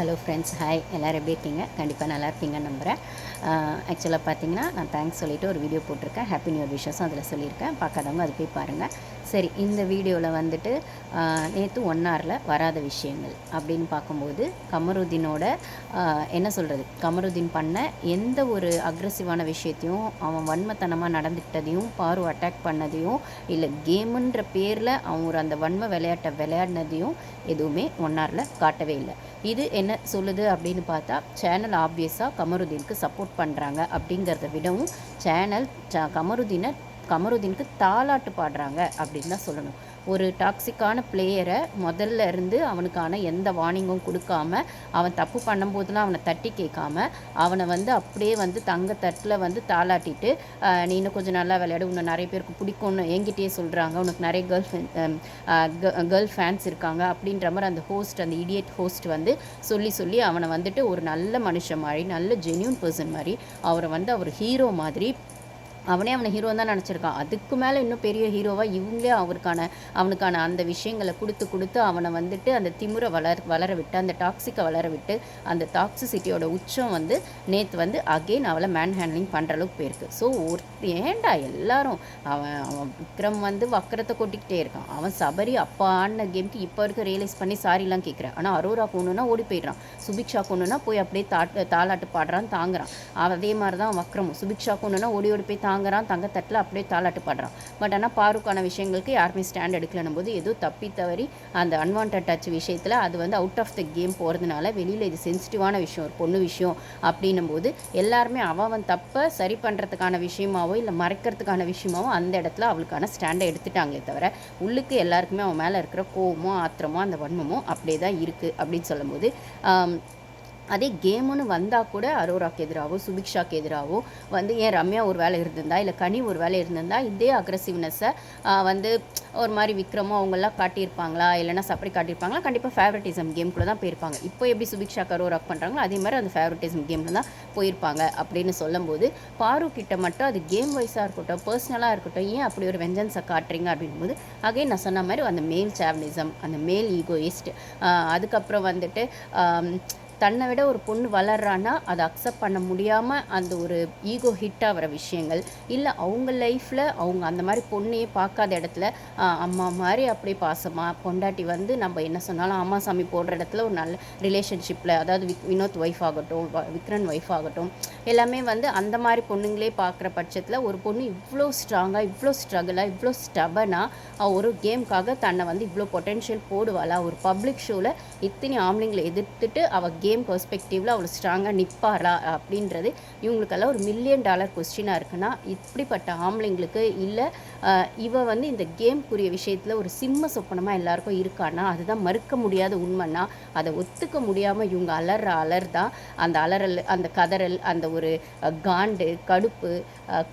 Hello friends hi எல்லோரும் எப்படி இருக்கீங்க? கண்டிப்பாக நல்லா இருப்பீங்கன்னு நம்புகிறேன் ஆக்சுவலாக பார்த்தீங்கன்னா நான் தேங்க்ஸ் சொல்லிவிட்டு ஒரு வீடியோ போட்டிருக்கேன். ஹாப்பி நியூ விஷஸும் அதில் சொல்லியிருக்கேன். பார்க்காதவங்க அது போய் பாருங்கள் சரி இந்த வீடியோவில் வந்துட்டு நேற்று ஒன் ஹவரில் வராத விஷயங்கள் அப்படின்னு பார்க்கும்போது கமருதீனோட என்ன சொல்கிறது கமருதீன் பண்ண எந்த ஒரு அக்ரஸிவான விஷயத்தையும் அவன் வன்மத்தனமாக நடந்துக்கிட்டதையும் பாரு அட்டாக் பண்ணதையும் இல்லை கேமுன்ற பேரில் அவன் ஒரு அந்த வன்ம விளையாட்டை விளையாடினதையும் எதுவுமே ஒன் ஹவரில் காட்டவே இல்லை. இது என்ன சொல்லுது அப்படின்னு பார்த்தா சேனல் ஆப்வியஸாக கமருதீனுக்கு சப்போர்ட் பண்ணுறாங்க அப்படிங்கிறத விடவும் சேனல் கமருதீனை கமருதீனுக்கு தாலாட்டு பாடுறாங்க அப்படின்னு தான் சொல்லணும். ஒரு டாக்ஸிக்கான பிளேயரை முதல்ல இருந்து அவனுக்கான எந்த வார்னிங்கும் கொடுக்காம அவன் தப்பு பண்ணும்போதெல்லாம் அவனை தட்டி கேட்காம அவனை வந்து அப்படியே வந்து தங்க தட்டில் வந்து தாளாட்டிட்டு நீ இன்னும் கொஞ்சம் நல்லா விளையாடு உன்னை நிறைய பேருக்கு பிடிக்கும்னு என்கிட்டயே சொல்கிறாங்க உனக்கு நிறைய கேர்ள் கேர்ள் ஃபேன்ஸ் இருக்காங்க. அப்படின்ற மாதிரி அந்த ஹோஸ்ட் அந்த இடியட் ஹோஸ்ட் வந்து சொல்லி சொல்லி அவனை வந்துட்டு ஒரு நல்ல மனுஷன் மாதிரி நல்ல ஜென்யூன் பர்சன் மாதிரி அவரை வந்து அவர் ஹீரோ மாதிரி அவனே அவனை ஹீரோ தான் நினச்சிருக்கான். அதுக்கு மேலே இன்னும் பெரிய ஹீரோவாக இவங்களே அவருக்கான அவனுக்கான அந்த விஷயங்களை கொடுத்து கொடுத்து அவனை வந்துட்டு அந்த திமிரை வளர் வளர விட்டு அந்த டாக்ஸிக்கை வளர விட்டு அந்த டாக்ஸிசிட்டியோட உச்சம் வந்து நேற்று வந்து அகெயின் அவளை மேன் ஹேண்ட்லிங் பண்ணுற அளவுக்கு போயிருக்கு. ஸோ ஒரு ஏன்டா எல்லாரும் அவன் அவன் விக்ரம் வந்து வக்கரத்தை கொட்டிக்கிட்டே இருக்கான். அவன் சபரி அப்பா ஆடின இப்போ இருக்க ரியலைஸ் பண்ணி சாரிலாம் கேட்குறான் ஆனால் அரோரா கொண்டுனா ஓடி போயிடுறான். சுபிக்ஷா கொண்டுனா போய் அப்படியே தாட்டு தாளாட்டு பாடுறான் தாங்குறான். அதே மாதிரி தான் வக்ரமும். சுபிக்ஷா கொண்டுனா ஓடி ஓடி போய் தாங்குறான் தங்கத்தட்டில் அப்படியே தாளாட்டு பாடுறான். பட் ஆனால் பாருக்கான விஷயங்களுக்கு யாருமே ஸ்டாண்ட் எடுக்கலன்னும் போது ஏதோ தப்பி தவறி அந்த அன்வான்ட் டச் விஷயத்தில் அது வந்து அவுட் ஆஃப் த கேம் போகிறதுனால வெளியில் இது சென்சிட்டிவான விஷயம் ஒரு பொண்ணு விஷயம் அப்படின்னும் போது எல்லாருமே அவ அவன் தப்பை சரி பண்ணுறதுக்கான விஷயமாவோ இல்லை மறைக்கிறதுக்கான விஷயமாவோ அந்த இடத்துல அவளுக்கான ஸ்டாண்டை எடுத்துட்டாங்களே தவிர உள்ளுக்கு எல்லாருக்குமே அவன் மேலே இருக்கிற கோவமோ ஆத்திரமோ அந்த வன்மமோ அப்படியே தான் இருக்குது அப்படின்னு சொல்லும்போது அதே கேமுன்னு வந்தால் கூட அரோராக்கு எதிராகவோ சுபிக்ஷாக்கு எதிராகவோ வந்து ஏன் ரம்யா ஒரு வேலை இருந்திருந்தா இல்லை கனி ஒரு வேலை இருந்திருந்தா இதே அக்ரஸிவ்னஸை வந்து ஒரு மாதிரி விக்ரமோ அவங்கெல்லாம் காட்டியிருப்பாங்களா? இல்லைன்னா சப்பரி காட்டியிருப்பாங்களா? கண்டிப்பாக ஃபேவரட்டிசம் கேம்குள்ளே தான் போயிருப்பாங்க. இப்போ எப்படி சுபிக்ஷாக்கு அரோராக் பண்ணுறாங்களோ அதே மாதிரி அந்த ஃபேவரட்டிசம் கேமில் தான் போயிருப்பாங்க அப்படின்னு சொல்லும்போது பாரு கிட்ட மட்டும் அது கேம் வைஸாக இருக்கட்டும் பர்சனலாக இருக்கட்டும் ஏன் அப்படி ஒரு வெஞ்சன்ஸை காட்டுறீங்க அப்படின்போது அகைன் நான் சொன்ன மாதிரி அந்த மேல் சாவனிசம் அந்த மேல் ஈகோயிஸ்ட் அதுக்கப்புறம் வந்துட்டு தன்னை விட ஒரு பொண்ணு வளர்றான்னா அதை அக்செப்ட் பண்ண முடியாமல் அந்த ஒரு ஈகோ ஹிட்டாக வர விஷயங்கள். இல்லை அவங்க லைஃப்பில் அவங்க அந்த மாதிரி பொண்ணையே பார்க்காத இடத்துல அம்மா மாதிரி அப்படியே பாசமாக பொண்டாட்டி வந்து நம்ம என்ன சொன்னாலும் அம்மா சாமி போடுற இடத்துல ஒரு நல்ல ரிலேஷன்ஷிப்பில் அதாவது விக் வினோத் ஒய்ஃப் ஆகட்டும் வ- விக்ரன் ஒய்ஃப் ஆகட்டும் எல்லாமே வந்து அந்த மாதிரி பொண்ணுங்களே பார்க்குற பட்சத்தில் ஒரு பொண்ணு இவ்வளோ ஸ்ட்ராங்காக இவ்வளோ ஸ்ட்ரகிளாக இவ்வளோ ஸ்டபனாக ஒரு கேமுக்காக தன்னை வந்து இவ்வளோ பொட்டென்ஷியல் போடுவாளா? ஒரு பப்ளிக் ஷோவில் இத்தனை ஆம்பளைங்களை எதிர்த்துட்டு அவள் கேம் கேம் பெர்ஸ்பெக்டிவில் அவ்வளோ ஸ்ட்ராங்காக நிற்பாரா அப்படின்றது இவங்களுக்கெல்லாம் ஒரு மில்லியன் டாலர் கொஸ்டினாக இருக்குன்னா இப்படிப்பட்ட ஆம்பளைங்களுக்கு இல்லை இவ வந்து இந்த கேம்க்குரிய விஷயத்தில் ஒரு சிம்ம சொப்பனமாக எல்லாருக்கும் இருக்கான்னா அதுதான் மறுக்க முடியாத உண்மைன்னா அதை ஒத்துக்க முடியாமல் இவங்க அலற அலர் தான் அந்த அலறல் அந்த கதறல் அந்த ஒரு காண்டு கடுப்பு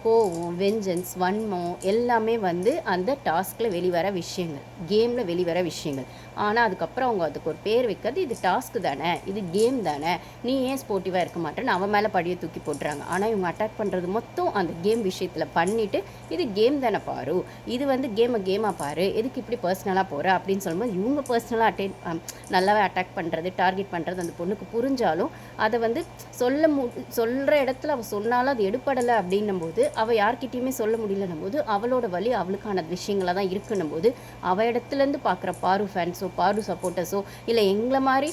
கோவம் வெஞ்சன்ஸ் வன்மம் எல்லாமே வந்து அந்த டாஸ்கில் வெளிவர விஷயங்கள் கேமில் வெளிவர விஷயங்கள். ஆனால் அதுக்கப்புறம் அவங்க அதுக்கு ஒரு பேர் வைக்கிறது இது டாஸ்க்கு தானே இது கேம் கேம் தானே? நீ ஏன் ஸ்போர்ட்டிவாக இருக்க மாட்டேன்னு அவன் மேலே படியை தூக்கி போட்டுறாங்க. ஆனால் இவங்க அட்டாக் பண்ணுறது மொத்தம் அந்த கேம் விஷயத்தில் பண்ணிவிட்டு இது கேம் தானே பாரு. இது வந்து கேமை கேமாக பாரு. எதுக்கு இப்படி பர்சனலாக போகிற அப்படின்னு சொல்லும்போது இவங்க பர்சனலாக அட்டென் நல்லாவே அட்டாக் பண்ணுறது டார்கெட் பண்ணுறது அந்த பொண்ணுக்கு புரிஞ்சாலும் அதை வந்து சொல்ல மு சொல்கிற இடத்துல அவள் சொன்னாலும் அது எடுப்படலை அப்படின்னும் போது அவள் யார்கிட்டையுமே சொல்ல முடியலன்னும் போது அவளோட வழி அவளுக்கான விஷயங்களாக தான் இருக்குன்னும் போது அவள் இடத்துலேருந்து பார்க்குற பாரு ஃபேன்ஸோ பாரு சப்போர்ட்டர்ஸோ இல்லை எங்களை மாதிரி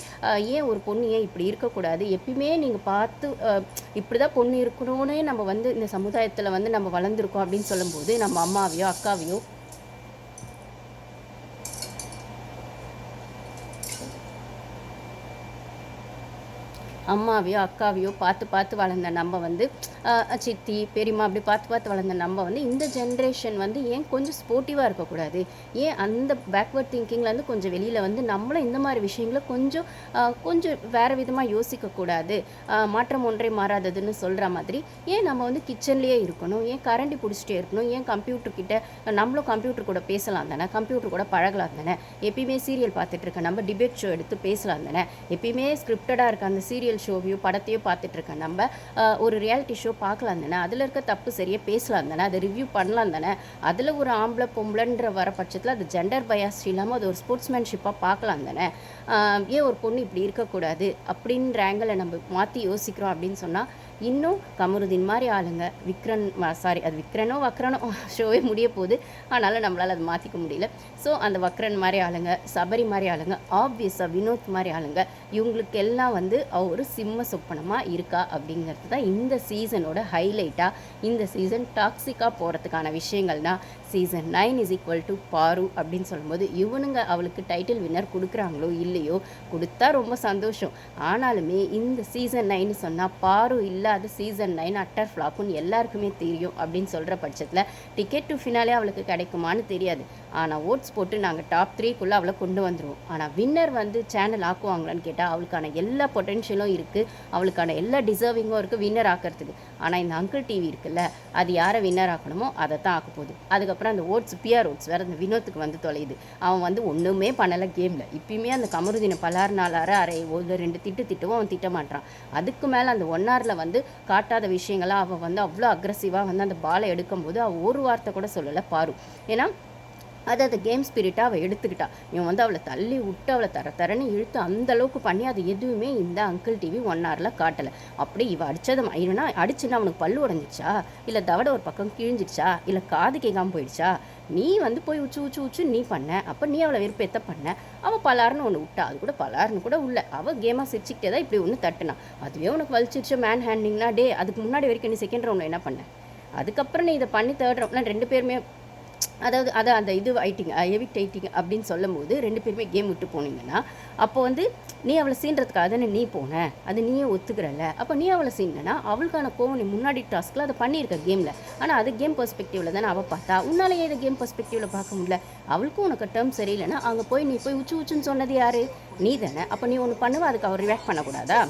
ஏன் ஒரு பொண்ணு ஏன் இப்படி இருக்கக்கூடாது. எப்பயுமே நீங்கள் பார்த்து இப்படி தான் பொண்ணு இருக்கணும்னே நம்ம வந்து இந்த சமுதாயத்தில் வந்து நம்ம வளர்ந்துருக்கோம் அப்படின்னு சொல்லும்போது நம்ம அம்மாவையோ அக்காவையோ அம்மாவையோ அக்காவையோ பார்த்து பார்த்து வளர்ந்த நம்ம வந்து சித்தி பெரியம்மா அப்படி பார்த்து பார்த்து வளர்ந்த நம்ம வந்து இந்த ஜென்ரேஷன் வந்து ஏன் கொஞ்சம் ஸ்போர்ட்டிவாக இருக்கக்கூடாது? ஏன் அந்த பேக்வர்ட் திங்கிங்லேருந்து கொஞ்சம் வெளியில் வந்து நம்மளும் இந்த மாதிரி விஷயங்களை கொஞ்சம் கொஞ்சம் வேறு விதமாக யோசிக்கக்கூடாது. மாற்றம் ஒன்றே மாறாததுன்னு சொல்கிற மாதிரி ஏன் நம்ம வந்து கிச்சன்லேயே இருக்கணும்? ஏன் கரண்டி பிடிச்சிட்டே இருக்கணும்? ஏன் கம்ப்யூட்டர் கிட்ட நம்மளும் கம்ப்யூட்டர் கூட பேசலாம் தானே? கம்ப்யூட்டர் கூட பழகலாம் தானே? எப்பயுமே சீரியல் பார்த்துட்டு இருக்க நம்ம டிபேட் ஷோ எடுத்து பேசலாம் தானே? எப்பயுமே ஸ்கிரிப்டடாக இருக்க அந்த சீரியல் சீரியல் ஷோவையோ படத்தையோ பார்த்துட்டு இருக்க நம்ம ஒரு ரியாலிட்டி ஷோ பார்க்கலாம் தானே? அதில் இருக்க தப்பு சரியாக பேசலாம் தானே? அதை ரிவ்யூ பண்ணலாம் தானே? அதில் ஒரு ஆம்பளை பொம்பளைன்ற வர பட்சத்தில் அது ஜெண்டர் பயாஸ்டி இல்லாமல் அது ஒரு ஸ்போர்ட்ஸ்மேன்ஷிப்பாக பார்க்கலாம் தானே? ஏன் ஒரு பொண்ணு இப்படி இருக்கக்கூடாது? அப்படின்ற ஆங்கிளை நம்ம மாற்றி யோசிக்கிறோம் அப்படின்னு சொன்னால் இன்னும் கமருதீன் மாதிரி ஆளுங்க. விக்ரன் சாரி அது விக்ரனோ வக்ரனோ ஷோவே முடிய போகுது. ஆனாலும் நம்மளால் அதை மாற்றிக்க முடியல. ஸோ அந்த வக்ரன் மாதிரி ஆளுங்க சபரி மாதிரி ஆளுங்க ஆப்வியஸாக வினோத் மாதிரி ஆளுங்க இவங்களுக்கு எல்லாம் வந்து அவ ஒரு சிம்ம சொப்பனமாக இருக்கா அப்படிங்கிறது தான் இந்த சீசனோட ஹைலைட்டாக இந்த சீசன் டாக்ஸிக்காக போகிறதுக்கான விஷயங்கள்னா season nine is equal to பாரு அப்படின்னு சொல்லும்போது இவனுங்க அவளுக்கு டைட்டில் வின்னர் கொடுக்குறாங்களோ இல்லையோ கொடுத்தா ரொம்ப சந்தோஷம். ஆனாலுமே இந்த சீசன் நைன் சொன்னால் பாரு இல்லாத சீசன் நைன் அட்டர் ஃப்ளாப்புன்னு எல்லாருக்குமே தெரியும் அப்படின்னு சொல்கிற பட்சத்தில் டிக்கெட் டு ஃபினாலே அவளுக்கு கிடைக்குமான்னு தெரியாது. ஆனால் ஓட்ஸ் போட்டு நாங்கள் டாப் த்ரீக்குள்ளே அவளை கொண்டு வந்துடுவோம் ஆனால் வின்னர் வந்து சேனல் ஆக்குவாங்களான்னு கேட்டால் அவளுக்கான எல்லா பொட்டென்ஷியலும் இருக்குது அவளுக்கான எல்லா டிசர்விங்கும் இருக்குது வின்னர் ஆக்கிறதுக்கு. ஆனால் இந்த அங்கிள் டிவி இருக்குல்ல அது யாரை வின்னர் ஆக்கணுமோ அதை தான் ஆக்க போகுது. அதுக்கப்புறம் அந்த ஓட்ஸ் பிஆர் ஓட்ஸ் வேறு அந்த வினோத்துக்கு வந்து தொலையுது. அவன் வந்து ஒன்றுமே பண்ணலை கேமில் இப்பயுமே அந்த கமருதீனை பலார் நாளார அரை ஒரு ரெண்டு திட்டு திட்டவும் அவன் திட்ட மாட்டான் அதுக்கு மேலே அந்த ஒன் ஹவரில் வந்து காட்டாத விஷயங்களாக அவன் வந்து அவ்வளோ அக்ரஸிவாக வந்து அந்த பாலை எடுக்கும்போது அவள் ஒரு வார்த்தை கூட சொல்லலை பாரு. ஏன்னா அதை அதை கேம் ஸ்பிரிட்டாக அவள் எடுத்துக்கிட்டா. இவன் வந்து அவளை தள்ளி விட்டு அவளை தர தரன்னு இழுத்து அந்த அளவுக்கு பண்ணி அது எதுவுமே இந்த அங்கிள் டிவி ஒன் ஹவரில் காட்டலை. அப்படி இவள் அடித்தது இருனா அடிச்சுன்னா அவனுக்கு பல்லு உடஞ்சிச்சா இல்லை தவட ஒரு பக்கம் கிழிஞ்சிடுச்சா? இல்லை காது கேட்காமல் போயிடுச்சா? நீ வந்து போய் உச்சு உச்சு உச்சு நீ பண்ண. அப்போ நீ அவளை வெறுப்பேத்த பண்ண. அவள் பலாருன்னு ஒன்று விட்டா. அது கூட பலாருன்னு கூட உள்ள. அவள் கேமாக சிரிச்சுக்கிட்டே தான் இப்படி ஒன்று தட்டுனா. அதுவே உனக்கு வலிச்சிருச்சு மேன் ஹேண்டிங்னா டே அதுக்கு முன்னாடி வரைக்கும் நீ செகண்ட் ரவுண்டில் என்ன பண்ண? அதுக்கப்புறம் நீ இதை பண்ணி தேர்ட் ரவுண்ட்னா ரெண்டு பேருமே அதாவது அதை அந்த இது ஐட்டிங் எவிக்ட் ஐட்டிங் அப்படின்னு சொல்லும் போது ரெண்டு பேருமே கேம் விட்டு போனீங்கன்னா அப்போ வந்து நீ அவளை சீன்றதுக்காக தானே நீ போன? அது நீயே ஒத்துக்கிறல்ல. அப்போ நீ அவளை சீன்னா அவளுக்கான கோவம் நீ முன்னாடி டாஸ்கில் அதை பண்ணியிருக்க கேமில் ஆனால் அது கேம் பெர்ஸ்பெக்டிவில் தானே அவள் பார்த்தா. உன்னாலேயே இதை கேம் பெர்ஸ்பெக்டிவில் பார்க்க முடியல. அவளுக்கும் உனக்கு டேர்ம் சரியில்லைன்னா அங்கே போய் நீ போய் உச்சு உச்சுன்னு சொன்னது யார்? நீ தானே. அப்போ நீ ஒன்று பண்ணுவ அதுக்கு அவர் ரியாக்ட் பண்ணக்கூடாதா?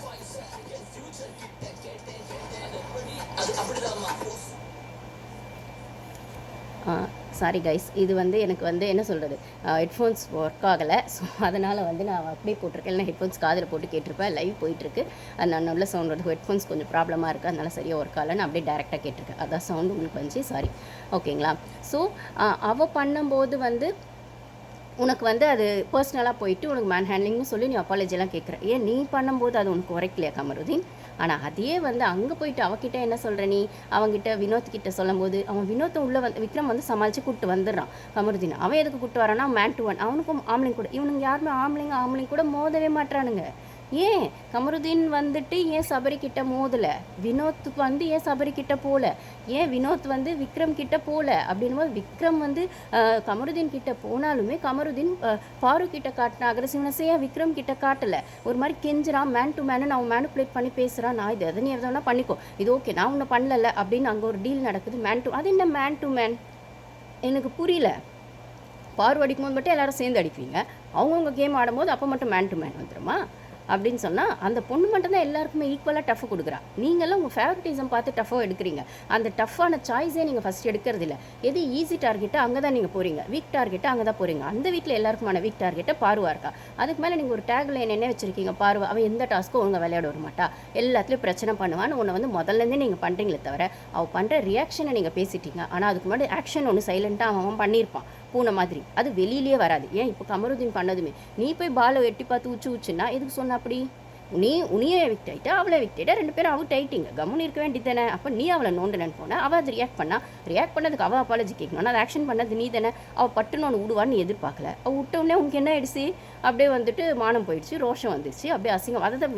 சாரி கைஸ் இது வந்து எனக்கு வந்து என்ன சொல்கிறது ஹெட்ஃபோன்ஸ் ஒர்க் ஆகலை. ஸோ அதனால் வந்து நான் அப்படியே போட்டிருக்கேன். இல்லை ஹெட்ஃபோன்ஸ் காதில் போட்டு கேட்டிருப்பேன். லைவ் போயிட்டுருக்கு. அது நான் நல்ல சவுண்ட் வருது. ஹெட்ஃபோன்ஸ் கொஞ்சம் ப்ராப்ளமாக இருக்குது அதனால சரியாக ஒர்க் ஆகலை நான் அப்படியே டேரெக்டாக கேட்டிருக்கேன். அதான் சவுண்டு உங்களுக்கு வந்துச்சு. சாரி ஓகேங்களா ஸோ அவள் பண்ணும்போது வந்து உனக்கு வந்து அது பர்சனலாக போயிட்டு உனக்கு மேன் ஹேண்ட்லிங்னு சொல்லி நீ அப்பாலஜிலாம் கேட்குற. ஏன் நீ பண்ணும்போது அது உனக்கு உரைக்கலையா கமருதீன்? ஆனால் அதையே வந்து அங்கே போயிட்டு அவகிட்ட என்ன சொல்கிற நீ? அவங்கிட்ட வினோத் கிட்ட சொல்லும்போது அவன் வினோத்தை உள்ளே வந்து விக்ரம் வந்து சமாளித்து கூப்பிட்டு வந்துடுறான் கமருதீன். அவன் எதுக்கு கூப்பிட்டு வரானா மேன் டு ஒன் அவனுக்கும் ஆம்பளைங்க கூட இவனுங்க யாருமே ஆம்பளைங்க ஆம்பளைங்க கூட மோதவே மாட்டானுங்க ஏன்? கமருதீன் வந்துட்டு ஏன் சபரி கிட்ட மோதல? வினோத் வந்து ஏன் சபரி கிட்ட போல? ஏன் வினோத் வந்து விக்ரம் கிட்ட போல? அப்படின்னும் போது விக்ரம் வந்து கமருதீன் கிட்ட போனாலுமே கமருதீன் ஃபாரூக் கிட்ட காட்டின அக்ரஸிவ்னஸ் ஏன் விக்ரம் கிட்ட காட்டலை. ஒரு மாதிரி கெஞ்சுறான் மேன் டு மேனு நான் மேனுப்புலேட் பண்ணி பேசுகிறான் நான் இது எதை எதனா பண்ணிக்கோ. இது ஓகே நான் ஒன்று பண்ணல. அப்படின்னு அங்கே ஒரு டீல் நடக்குது மேன் டு அது என்ன மேன் டு மேன் எனக்கு புரியல. பார்வை அடிக்கும் போது மட்டும் எல்லாரும் சேர்ந்து அடிப்பீங்க. அவங்கவுங்க கேம் ஆடும்போது அப்போ மட்டும் மேன் டு மேன் வந்துடுமா அப்படின்னு சொன்னால் அந்த பொண்ணு மட்டும்தான் எல்லாருக்குமே ஈக்குவலாக டஃப் கொடுக்குறா. நீங்களாம் உங்கள் ஃபேவரட்டிசம் பார்த்து டஃபோ எடுக்கிறீங்க. அந்த டஃப்பான சாய்ஸே நீங்கள் ஃபஸ்ட் எடுக்கிறது இல்லை. எது ஈஸி டார்கெட்டோ அங்கே தான் நீங்கள் போகிறீங்க வீக் டார்கெட்டோ அங்கே தான் போகிறீங்க அந்த வீட்டில் எல்லாருக்குமான வீக் டார்கெட்டை பார்வா இருக்கா. அதுக்கு மேலே நீங்கள் ஒரு டேக் லைன் என்ன வச்சுருக்கீங்க பார்வை. அவள் எந்த டாஸ்க்கும் உங்கள் விளையாட வர மாட்டா. எல்லாத்துலேயும் பிரச்சனை பண்ணுவான்னு உன்னை வந்து முதல்லேருந்தே நீங்கள் பண்ணுறீங்களே தவிர அவள் பண்ணுற ரியாக்ஷனை நீங்கள் பேசிட்டீங்க. ஆனால் அதுக்கு முன்னாடி ஆக்ஷன் ஒன்று சைலண்ட்டாக அவன் அவன் பண்ணியிருப்பான். பூனை மாதிரி. அது வெளியிலே வராது. ஏன்? இப்போ கமருதீன் பண்ணதுமே. நீ போய் பாலை எட்டி பார்த்து உச்சு உச்சுன்னா எதுக்கு சொன்ன அப்படி? நீ உனியே எவிக்ட் ஆகிட்டா அவளை எவிக்ட் ஆகிட்டா ரெண்டு பேரும் அவுட் ஆகிட்டீங்க கம்முன்னு இருக்க வேண்டியது தானே. அப்போ நீ அவளை நோண்டனன்னு போனால் அவள் அது ரியாக்ட் பண்ணா. ரியாக்ட் பண்ணதுக்கு அவள் அப்பாலஜி கேட்கணும் ஆனால் அது ஆக்ஷன் பண்ணது நீ தானே. அவள் பட்டுன்னு ஒன்று விடுவான்னு எதிர்பார்க்கல. அவள் விட்டவுடனே உனக்கு என்ன ஆயிடுச்சு? அப்படியே வந்துட்டு மானம் போயிடுச்சு ரோஷம் வந்துடுச்சு அப்படியே அசிங்கம். அதை தான்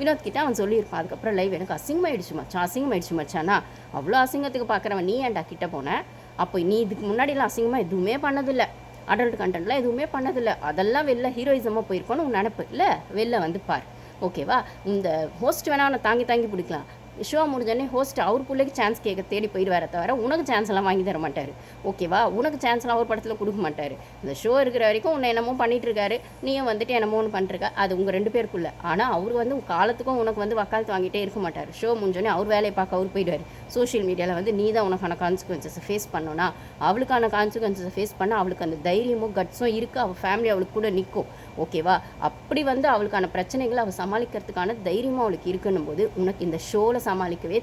வினோத் கிட்ட அவன் சொல்லியிருப்பான் அதுக்கப்புறம் லைவ் எனக்கு அசிங்கமாயிடுச்சு மச்சான். அசிங்கமாயிடுச்சு மச்சானா. அவ்வளோ அசிங்கத்துக்கு பார்க்குறவன். நீ ஏன்டா கிட்ட போன? அப்போ நீ இதுக்கு முன்னாடிலாம் அசிங்கமாக எதுவுமே பண்ணதில்லை. அடல்ட் கண்டென்ட்லாம் எதுவுமே பண்ணதில்லை. அதெல்லாம் வெளில ஹீரோயிசமாக போயிருக்கோன்னு உன் நினப்பு. இல்லை வெளில வந்து பார். ஓகேவா இந்த ஹோஸ்ட் வேணால் அவனை தாங்கி தாங்கி பிடிக்கலாம். ஷோ முடிஞ்சோடனே ஹோஸ்ட் அவர் பிள்ளைக்கு சான்ஸ் கேட்க தேடி போயிடுவார தவிர உனக்கு சான்ஸ்லாம் வாங்கி தர மாட்டார். ஓகேவா உனக்கு சான்ஸ்லாம் அவர் படத்தில் கொடுக்க மாட்டார். இந்த ஷோ இருக்கிற வரைக்கும் உன்னை என்னமோ பண்ணிட்டு நீயும் வந்துட்டு என்னமோ ஒன்று பண்ணிருக்க. அது உங்கள் ரெண்டு பேருக்குள்ள. ஆனால் அவர் வந்து உன் காலத்துக்கும் உனக்கு வந்து வக்காலத்து வாங்கிட்டே இருக்க மாட்டார். ஷோ முடிஞ்சோடனே அவர் வேலையை பார்க்க அவர் போயிடுவார். சோஷியல் மீடியாவில் வந்து நீ தான் உனக்கான கான்சிக்வன்சஸை ஃபேஸ் பண்ணோன்னா அவளுக்கான கான்சிக்வன்சஸை ஃபேஸ் பண்ண அவளுக்கு அந்த தைரியமும் கட்ஸும் இருக்குது அவள் ஃபேமிலி அவளுக்கு கூட நிற்கும் ஓகேவா அப்படி வந்து அவளுக்கான பிரச்சனைகளை அவள் சமாளிக்கிறதுக்கான தைரியமும் அவளுக்கு இருக்குன்னும் போது உனக்கு இந்த ஷோவில் சமாளிக்கவே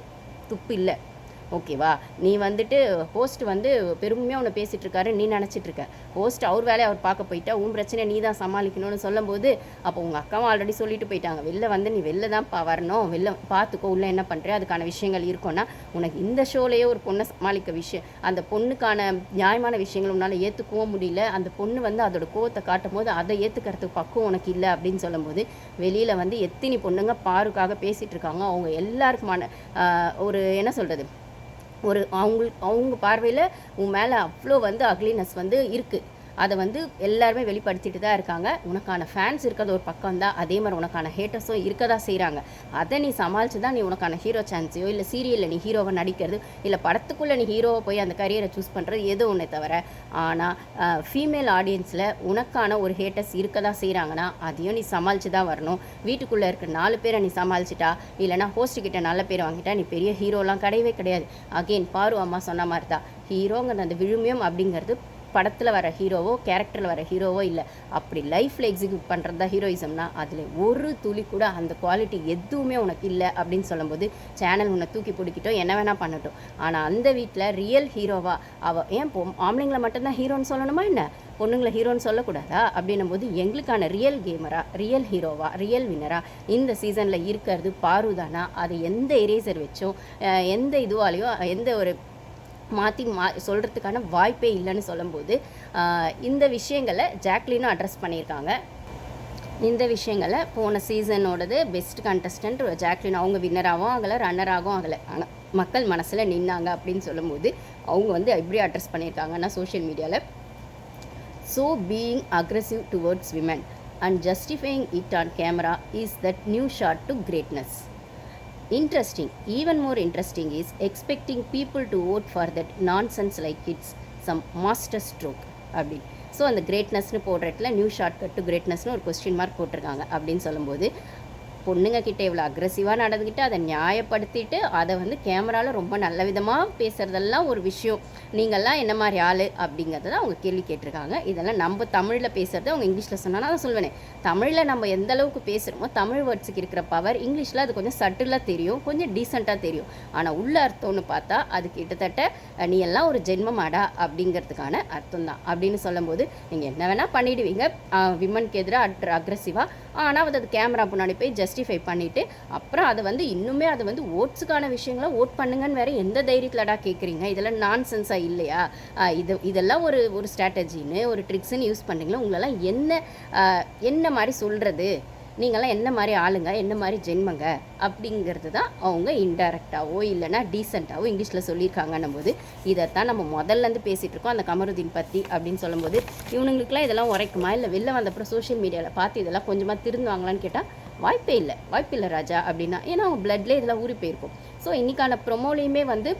துப்பு இல்லை. ஓகேவா? நீ வந்துட்டு ஹோஸ்ட் வந்து பெருமையாக உன்னை பேசிகிட்டு இருக்காரு நீ நினச்சிட்டு இருக்க ஹோஸ்ட் அவர் வேலையை அவர் பார்க்க போயிட்டா உன் பிரச்சனை நீ தான் சமாளிக்கணும்னு சொல்லும்போது அப்போ உங்கள் அக்காவும் ஆல்ரெடி சொல்லிட்டு போயிட்டாங்க. வெளில வந்து நீ வெளில தான் பா வரணும். வெளில பார்த்துக்கோ உள்ளே என்ன பண்ணுற அதுக்கான விஷயங்கள் இருக்கும்னா உனக்கு இந்த ஷோலேயே ஒரு பொண்ணை சமாளிக்க விஷயம். அந்த பொண்ணுக்கான நியாயமான விஷயங்கள் உன்னால் ஏற்றுக்கவும் முடியல. அந்த பொண்ணு வந்து அதோட கோவத்தை காட்டும் போது அதை ஏற்றுக்கிறதுக்கு பக்குவம் உனக்கு இல்லை அப்படின்னு சொல்லும்போது வெளியில் வந்து எத்தினி பொண்ணுங்க பாருக்காக பேசிகிட்டு இருக்காங்க அவங்க எல்லாருக்குமான ஒரு என்ன சொல்கிறது ஒரு அவங்க அவங்க பார்வையில் உன் மேலே அவ்வளோ வந்து அக்லினஸ் வந்து இருக்குது அதை வந்து எல்லாருமே வெளிப்படுத்திட்டு தான் இருக்காங்க. உனக்கான ஃபேன்ஸ் இருக்கிறது ஒரு பக்கம் தான். அதே மாதிரி உனக்கான ஹேட்டர்ஸும் இருக்க தான் செய்கிறாங்க அதை நீ சமாளித்து தான் நீ உனக்கான ஹீரோ சான்ஸையோ இல்லை சீரியலில் நீ ஹீரோவை நடிக்கிறது இல்லை படத்துக்குள்ளே நீ ஹீரோவை போய் அந்த கரியரை சூஸ் பண்ணுறது எது ஒன்றே தவிர ஆனால் ஃபீமேல் ஆடியன்ஸில் உனக்கான ஒரு ஹேட்டர்ஸ் இருக்க தான் செய்கிறாங்கன்னா அதையும் நீ சமாளித்து தான் வரணும். வீட்டுக்குள்ளே இருக்க நாலு பேரை நீ சமாளிச்சிட்டா இல்லைனா ஹோஸ்ட் கிட்ட நல்ல பேர் வாங்கிட்டா நீ பெரிய ஹீரோலாம் கிடையவே கிடையாது. அகெயின் பாரு அம்மா சொன்ன மாதிரி தான். ஹீரோங்கிற அந்த விழுமியம் அப்படிங்கிறது படத்தில் வர ஹீரோவோ கேரக்டரில் வர ஹீரோவோ இல்லை. அப்படி லைஃப்பில் எக்ஸிக்யூட் பண்ணுறது தான் ஹீரோயிசம்னா அதில் ஒரு துளி கூட அந்த குவாலிட்டி எதுவுமே உனக்கு இல்லை அப்படின்னு சொல்லும்போது சேனல் உன்னை தூக்கி பிடிக்கிட்டோம் என்ன வேணால் பண்ணட்டும். ஆனால் அந்த வீட்டில் ரியல் ஹீரோவா அவள் ஏன் பொ ஆம்பளைங்களை மட்டும்தான் ஹீரோன்னு சொல்லணுமா என்ன? பொண்ணுங்களை ஹீரோன்னு சொல்லக்கூடாதா? அப்படின்னும் போது எங்களுக்கான ரியல் கேமரா ரியல் ஹீரோவா ரியல் வின்னரா இந்த சீசனில் இருக்கிறது பாரு தானா அது எந்த எரேசர் வச்சோ எந்த இதுவாலேயோ எந்த ஒரு மாற்றி மா சொல்கிறதுக்கான வாய்ப்பே இல்லைன்னு சொல்லும்போது இந்த விஷயங்களை ஜாக்லினும் அட்ரஸ் பண்ணியிருக்காங்க. இந்த விஷயங்களை போன சீசனோடது பெஸ்ட் கண்டஸ்டன்ட் ஜாக்லின் அவங்க வின்னராகவும் ஆகலை ரன்னராகவும் ஆகலை. ஆனால் மக்கள் மனசில் நின்னாங்க அப்படின்னு சொல்லும்போது அவங்க வந்து எப்படி அட்ரஸ் பண்ணியிருக்காங்கன்னா சோஷியல் மீடியாவில் so being aggressive towards women and justifying it on camera is that new short to greatness interesting even more interesting is expecting people to vote for that nonsense like it's some master stroke அப்படி so அந்த கிரேட்னஸ்னு போடுற இடத்துல new shortcut to கிரேட்னஸ்னு ஒரு question mark போட்டிருக்காங்க அப்படின்னு சொல்லும்போது பொண்ணுங்க கிட்ட இவ்வளோ அக்ரெசிவாக நடந்துக்கிட்டு அதை நியாயப்படுத்திட்டு அதை வந்து கேமராவில் ரொம்ப நல்ல விதமாக பேசுகிறதெல்லாம் ஒரு விஷயம். நீங்கள்லாம் என்ன மாதிரி ஆள் அப்படிங்கிறத தான் அவங்க கேள்வி கேட்டிருக்காங்க. இதெல்லாம் நம்ம தமிழில் பேசுகிறது அவங்க இங்கிலீஷில் சொன்னால் அதை சொல்லுவேனே தமிழில் நம்ம எந்த அளவுக்கு பேசுகிறோமோ தமிழ் வேர்ட்ஸுக்கு இருக்கிற பவர் இங்கிலீஷில் அது கொஞ்சம் சட்டிலாக தெரியும் கொஞ்சம் டீசெண்டாக தெரியும். ஆனால் உள்ள அர்த்தம்னு பார்த்தா அது கிட்டத்தட்ட நீ எல்லாம் ஒரு ஜென்மமாடா அப்படிங்கிறதுக்கான அர்த்தம் தான். அப்படின்னு சொல்லும்போது நீங்கள் என்ன வேணால் பண்ணிடுவீங்க. விமனுக்கு எதிராக அக்ரெசிவாக ஆனால் அது கேமரா முன்னாடி போய் ஜஸ்டிஃபை பண்ணிவிட்டு அப்புறம் அதை வந்து இன்னுமே அது வந்து ஓட்ஸுக்கான விஷயங்களை ஓட் பண்ணுங்கன்னு வேறு எந்த தைரியத்தில்டா கேட்குறீங்க இதெல்லாம் நான் சென்ஸாக இல்லையா? இது இதெல்லாம் ஒரு ஒரு ஸ்ட்ராட்டஜின்னு ஒரு ட்ரிக்ஸ்ன்னு யூஸ் பண்ணுறீங்களா உங்களெல்லாம் என்ன என்ன மாதிரி சொல்கிறது நீங்களாம் என்ன மாதிரி ஆளுங்க என்ன மாதிரி ஜென்மங்க அப்படிங்கிறது தான் அவங்க இன்டைரக்டாவோ இல்லைன்னா டீசெண்டாவோ இங்கிலீஷில் சொல்லியிருக்காங்கன்னும் போது இதைத்தான் நம்ம முதல்லேருந்து பேசிகிட்டு இருக்கோம். அந்த கமருதீன் பற்றி அப்படின்னு சொல்லும்போது இவனுங்களுக்குலாம் இதெல்லாம் உரைக்குமா? இல்லை வெளில வந்தப்புறம் சோஷியல் மீடியாவில் பார்த்து இதெல்லாம் கொஞ்சமாக திருந்துவாங்களான்னு கேட்டால் வாய்ப்பே இல்லை. வாய்ப்பில்லை ராஜா அப்படின்னா. ஏன்னா அவங்க பிளட்லேயே இதெல்லாம் ஊறி போயிருக்கும். ஸோ இன்றைக்கான ப்ரொமோலையுமே வந்து